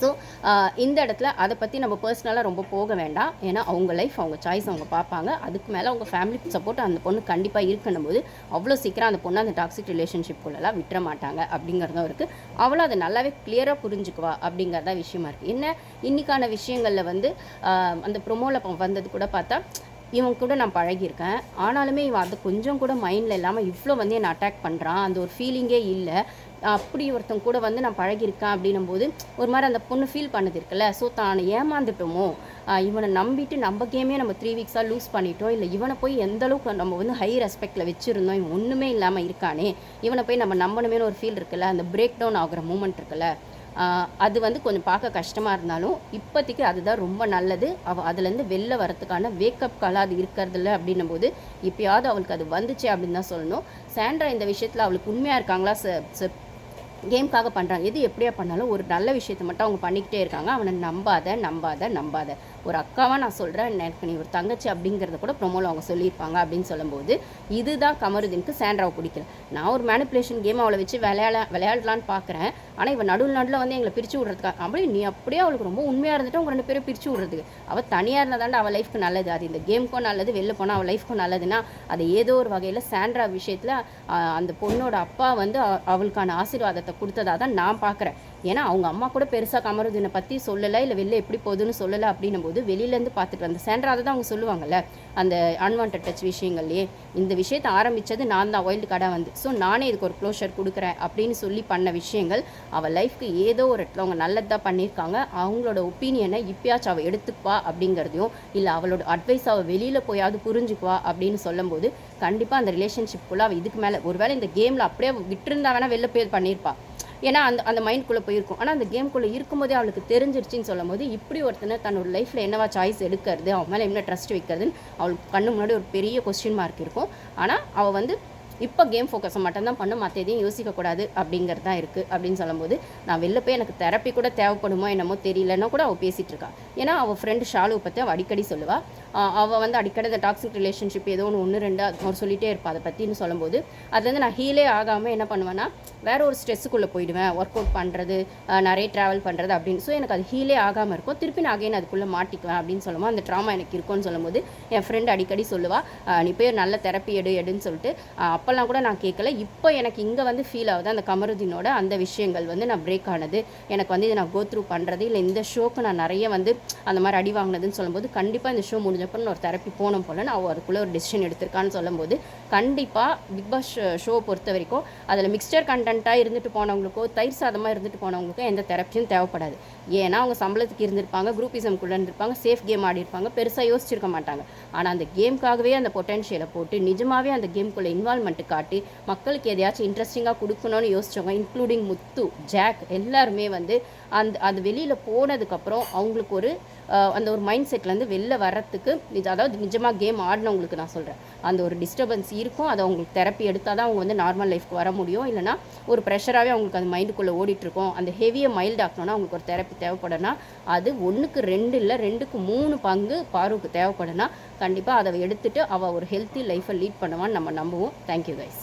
ஸோ uh, இந்த இடத்துல அதை பற்றி நம்ம பர்சனலாக ரொம்ப போக வேண்டாம். ஏன்னா அவங்க லைஃப் அவங்க சாய்ஸ் அவங்க பார்ப்பாங்க. அதுக்கு மேலே அவங்க ஃபேமிலி சப்போர்ட் அந்த பொண்ணு கண்டிப்பாக இருக்கணும் போது அவ்வளோ சீக்கிரம் அந்த பொண்ணு அந்த டாக்ஸிக் ரிலேஷன்ஷிப்குள்ளெல்லாம் விட்டுற மாட்டாங்க அப்படிங்கிறதும் இருக்குது அவளும் அதை நல்லாவே கிளியராக புரிஞ்சுக்குவா அப்படிங்கிறதா விஷயமா இருக்குது என்ன? இன்றைக்கான விஷயங்களில் வந்து uh, அந்த ப்ரொமோவில் வந்தது கூட பார்த்தா இவன் கூட நான் பழகியிருக்கேன். ஆனாலுமே இவன் அது கொஞ்சம் கூட மைண்டில் இல்லாமல் இவ்வளோ வந்து என்னை அட்டாக் பண்ணுறான் அந்த ஒரு ஃபீலிங்கே இல்லை. அப்படி ஒருத்தன் கூட வந்து நான் பழகியிருக்கேன் அப்படின்னும் போது ஒரு மாதிரி அந்த பொண்ணு ஃபீல் பண்ணது இருக்குல்ல. ஸோ தான் ஏமாந்துட்டோமோ? இவனை நம்பிட்டு நம்ம கேமே நம்ம த்ரீ வீக்ஸாக லூஸ் பண்ணிட்டோம். இல்லை இவனை போய் எந்த அளவுக்கு நம்ம வந்து ஹை ரெஸ்பெக்டில் வச்சுருந்தோம்? இவன் ஒன்றுமே இல்லாமல் இருக்கானே. இவனை போய் நம்ம நம்பணுமேனு ஒரு ஃபீல் இருக்குல்ல. அந்த பிரேக் டவுன் ஆகிற மூமெண்ட் இருக்குல்ல. அது வந்து கொஞ்சம் பார்க்க கஷ்டமாக இருந்தாலும் இப்போதைக்கு அதுதான் ரொம்ப நல்லது. அவள் அதுலேருந்து வெளில வரத்துக்கான வேக்கப் காலாக அது இருக்கிறதில்ல அப்படின்னும் போது இப்போயாவது அவளுக்கு அது வந்துச்சு அப்படின்னு தான் சொல்லணும். சாண்ட்ரா இந்த விஷயத்தில் அவளுக்கு உண்மையாக இருக்காங்களா? ச கேம்க்காக பண்ணுறாங்க எது எப்படியா பண்ணாலும் ஒரு நல்ல விஷயத்தை மட்டும் அவங்க பண்ணிக்கிட்டே இருக்காங்க. அவனை நம்பாத நம்பாத நம்பாத. ஒரு அக்காவாக நான் சொல்கிறேன் எனக்கு நீ ஒரு தங்கச்சி அப்படிங்கிறத கூட ப்ரொமோவில் அவங்க சொல்லியிருப்பாங்க அப்படின்னு சொல்லும்போது இதுதான் கமருதீனுக்கு சாண்ட்ராவை பிடிக்கல. நான் ஒரு மேனிப்புலேஷன் கேம் அவளை வச்சு விளையாட விளையாடலான்னு பார்க்குறேன் ஆனால் இவன் நடுவில் நடுவில் வந்து எங்களை பிரித்து விட்றதுக்காக அப்படியே நீ அப்படியே அவளுக்கு ரொம்ப உண்மையாக இருந்துட்டு அவங்க ரெண்டு பேரும் பிரித்து விட்றதுக்கு. அவள் தனியாக இருந்தால் தாண்டா அவள் லைஃப்க்கு நல்லது. அது இந்த கேமுக்கும் நல்லது வெளில போனால் அவள் லைஃப்க்கும் நல்லதுன்னா அது ஏதோ ஒரு வகையில் சாண்ட்ரா விஷயத்தில் அந்த பொண்ணோட அப்பா வந்து அவளுக்கான ஆசீர்வாதத்தை கொடுத்ததா தான் நான் பார்க்குறேன். ஏன்னா அவங்க அம்மா கூட பெருசாக கமருதீனை பற்றி சொல்லலை இல்லை வெளில எப்படி போகுதுன்னு சொல்லலை அப்படின்னும் போது வெளியிலேருந்து பார்த்துட்டு வந்த சாண்ட்ரா அதை தான் அவங்க சொல்லுவாங்கல்ல அந்த அன்வான்ட் டச் விஷயங்கள்லேயே. இந்த விஷயத்தை ஆரம்பித்தது நான் தான் ஒயில்டு கடை வந்து. ஸோ நானே இதுக்கு ஒரு க்ளோஷர் கொடுக்குறேன் அப்படின்னு சொல்லி பண்ண விஷயங்கள் அவள் லைஃப்க்கு ஏதோ ஒரு இடத்துல அவங்க நல்லதாக பண்ணியிருக்காங்க. அவங்களோட ஒப்பீனியனை இப்பயாச்சும் அவள் எடுத்துக்குவா அப்படிங்கிறதையும் இல்லை அவளோட அட்வைஸ் அவள் வெளியில் போயாவது புரிஞ்சுக்குவா அப்படின்னு சொல்லும்போது கண்டிப்பாக அந்த ரிலேஷன்ஷிப்புக்குள்ளே அவள் இதுக்கு மேலே ஒருவேளை இந்த கேமில் அப்படியே விட்டுருந்தா வேணால் வெளில போய் பண்ணியிருப்பாள் ஏன்னா அந்த அந்த மைண்ட்குள்ளே போயிருக்கும். ஆனால் அந்த கேம்குள்ளே இருக்கும்போதே அவளுக்கு தெரிஞ்சிருச்சுன்னு சொல்லும்போது இப்படி ஒருத்தனை தன்னோட லைஃப்பில் என்னவா சாய்ஸ் எடுக்கிறது அவன் மேலே என்ன ட்ரஸ்ட் வைக்கிறதுன்னு அவளுக்கு கண்ணு முன்னாடி ஒரு பெரிய கொஸ்டின் மார்க் இருக்கும். ஆனால் அவள் வந்து இப்போ கேம் ஃபோக்கஸை மட்டும்தான் பண்ணும் மற்ற எதையும் யோசிக்கக்கூடாது அப்படிங்கிறது தான் இருக்குது அப்படின்னு சொல்லும்போது நான் வெளில போய் எனக்கு தெரப்பி கூட தேவைப்படுமோ என்னமோ தெரியலன்னா கூட அவள் பேசிகிட்டு இருக்கா. ஏன்னா அவள் ஃப்ரெண்டு ஷாலுவை பற்றி அவள் அடிக்கடி சொல்லுவாள் அவள் வந்து அடிக்கடி அந்த டாக்ஸிக் ரிலேஷன்ஷிப் ஏதோ ஒன்று ஒன்று ரெண்டு அவர் சொல்லிகிட்டே இருப்பாள் அதை பற்றின்னு சொல்லும்போது அதுலேருந்து நான் ஹீலே ஆகாமல் என்ன பண்ணுவேன்னா வேற ஒரு ஸ்ட்ரெஸ்ஸுக்குள்ளே போயிடுவேன். ஒர்க் அவுட் பண்ணுறது நிறைய ட்ராவல் பண்ணுறது அப்படின்னு. ஸோ எனக்கு அது ஹீலே ஆகாமல் இருக்கும். திருப்பி நான் அகைன் அதுக்குள்ளே மாட்டிக்குவேன் அப்படின்னு சொல்லுவோம் அந்த ட்ராமா எனக்கு இருக்கும்னு சொல்லும்போது என் ஃப்ரெண்ட் அடிக்கடி சொல்லுவாள் நீ போய் ஒரு நல்ல தெரப்பி எடு எடுன்னு சொல்லிட்டு அப்போ அப்போல்லாம் கூட நான் கேட்கல. இப்போ எனக்கு இங்கே வந்து ஃபீல் ஆகுது. அந்த கமருதீனோட அந்த விஷயங்கள் வந்து நான் பிரேக் ஆனது. எனக்கு வந்து இதை நான் கோ த்ரூ பண்ணுறது இல்லை. இந்த ஷோக்கு நான் நிறைய வந்து அந்த மாதிரி அடி வாங்கினதுன்னு சொல்லும்போது கண்டிப்பாக இந்த ஷோ முடிஞ்சப்போ நான் ஒரு தெரப்பி போகணும் போல நான் அதுக்குள்ளே ஒரு டெசிஷன் எடுத்திருக்கான்னு சொல்லும்போது கண்டிப்பாக பிக் பாஸ் ஷோ பொறுத்த வரைக்கும் அதில் மிக்சர் கண்டென்ட்டாக இருந்துட்டு போனவங்களுக்கோ தயிர் சாதமாக இருந்துட்டு போனவங்களுக்கோ எந்த தெரப்பியும் தேவைப்படாது. ஏன்னா அவங்க சம்பளத்துக்கு இருந்திருப்பாங்க குரூப்பிசம்குள்ளே இருந்திருப்பாங்க சேஃப் கேம் ஆடி இருப்பாங்க பெருசாக யோசிச்சிருக்க மாட்டாங்க. ஆனால் அந்த கேம்க்காகவே அந்த பொட்டென்ஷியலை போட்டு நிஜமாகவே அந்த கேம்குள்ளே இன்வால்மெண்ட் காட்டி மக்களுக்கு எதையாச்சும் இன்ட்ரெஸ்டிங்காக கொடுக்கணும்னு யோசித்தவங்க இன்க்ளூடிங் முத்து ஜாக் எல்லாருமே வந்து அந்த அது வெளியில் போனதுக்கப்புறம் அவங்களுக்கு ஒரு அந்த ஒரு மைண்ட் செட்லேருந்து வெளில வர்றதுக்கு அதாவது நிஜமாக கேம் ஆடினவங்களுக்கு நான் சொல்கிறேன் அந்த ஒரு டிஸ்டர்பன்ஸ் இருக்கும். அதை அவங்களுக்கு தெரப்பி எடுத்தால் தான் அவங்க வந்து நார்மல் லைஃப்க்கு வர முடியும். இல்லைனா ஒரு ப்ரெஷராகவே அவங்களுக்கு அந்த மைண்டுக்குள்ளே ஓடிட்டுருக்கோம். அந்த ஹெவியை மைல்ட் ஆக்கணும்னா அவங்களுக்கு ஒரு தெரப்பி தேவைப்படும்னா அது ஒன்றுக்கு ரெண்டு இல்லை ரெண்டுக்கு மூணு பங்கு பார்வுக்கு தேவைப்படும்னா கண்டிப்பாக அதை எடுத்துகிட்டு அவள் ஒரு ஹெல்த்தி லைஃப்பை லீட் பண்ணுவான்னு நம்ம நம்புவோம். Thank you guys